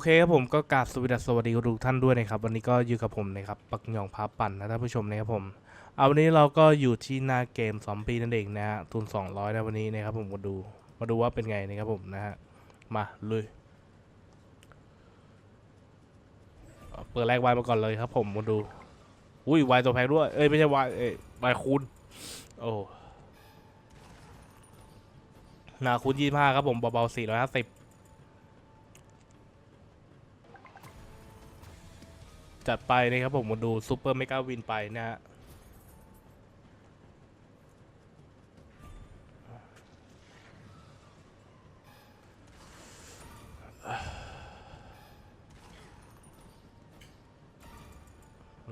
โอเคครับผมก็กราบสวัสดีสวัสดีทุกท่านด้วยนะครับวันนี้ก็อยู่กับผมนะครับปักหยองพาปั่นนะท่านผู้ชมนะครับผมเอาวันนี้เราก็อยู่ที่หน้าเกมซอมบี้นั่นเองนะฮะทุน200นะวันนี้นะครับผมมาดูมาดูว่าเป็นไงนะครับผมนะฮะมาเลยเปิดแรกวายมาก่อนเลยครับผมมาดูอุ้ยวายตัวแพงด้วยเอ้ยไม่ใช่วายเอ้ยวายคูณโอ้หนาคูณยี่ห้าครับผมเบาๆสี่ร้อยห้าสิบ จัดไปนะครับผมมาดูซูเปอร์เมกาวินไปนะฮะ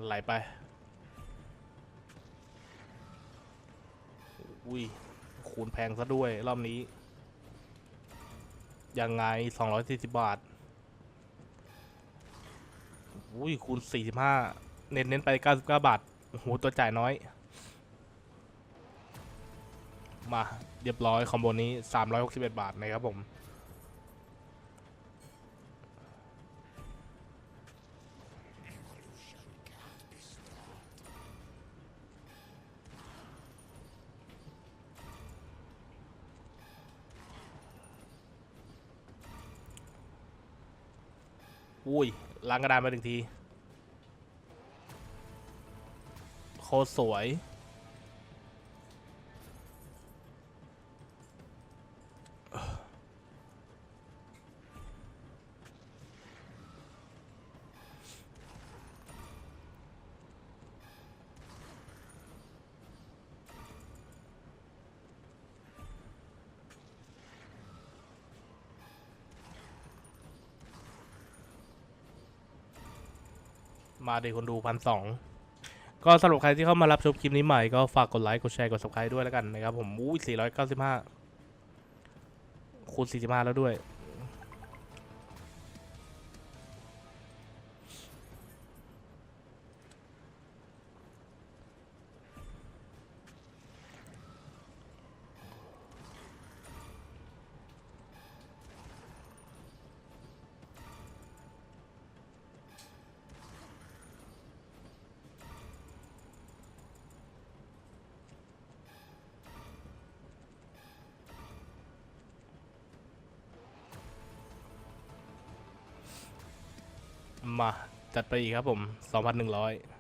ไหลไป อุ้ย คูณแพงซะด้วย รอบนี้ ยังไง 240 บาท อุ้ยคูณ 45 เน้นเน้นไป 99 บาท โอ้โห ตัวจ่ายน้อย มา เรียบร้อย คอมโบนี้ 361 บาทนะครับผม อุ้ย ล้างกระดานมาหนึ่งที โคตรสวย มาเด็กคนดูพันสองก็สำหรับใครที่เข้ามารับชมคลิปนี้ใหม่ก็ฝากกดไลค์กดแชร์กด subscribe ด้วยแล้วกันนะครับผม อุ้ย495 คูณ 45 แล้วด้วย มาจัดไปอีกครับผม 2,100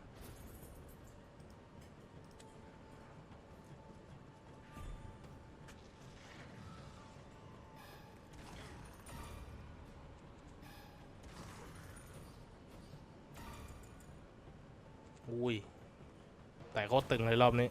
อุ้ย แต่โคตรตึงเลยรอบนี้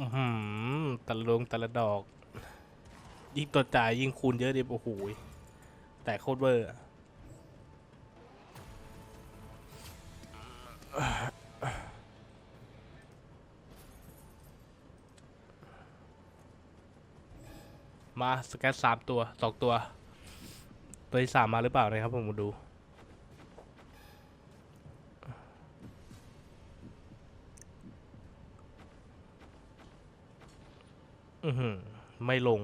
อือหือแต่ละดวงแต่ละดอก ยิ่งตัวจ่ายยิ่งคูณเยอะดิโอ้โหแต่โคตรเวอร์มาสแกตสามตัวสองตัว ตัวที่สามมาหรือเปล่านะครับผมมาดู อือหือ ไม่ลง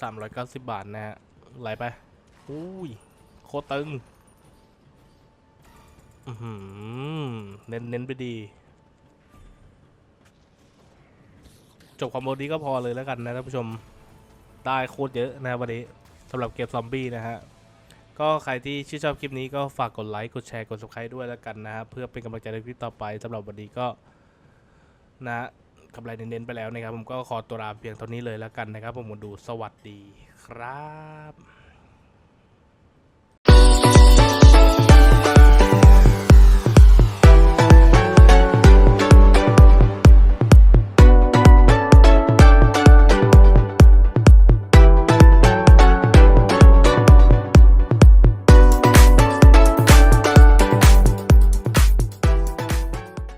สามร้อยเก้าสิบบาทนะฮะ ไหลไป อุ้ย โคตรตึง อือหือเน้นเน้นไปดี จบความโมนี้ก็พอเลยแล้วกันนะท่านผู้ชมได้โคตรเยอะนะวันนี้สำหรับเกมซอมบี้นะฮะก็ใครที่ชื่นชอบคลิปนี้ก็ฝากกดไลค์กดแชร์กด subscribe ด้วยแล้วกันนะฮะเพื่อเป็นกำลังใจในคลิปต่อไปสำหรับวันนี้ก็นะกำไรเน้นๆไปแล้วนะครับ ผมก็ขอตัวลาเพียงเท่านี้เลยแล้วกันนะครับ ผมมดูสวัสดีครับ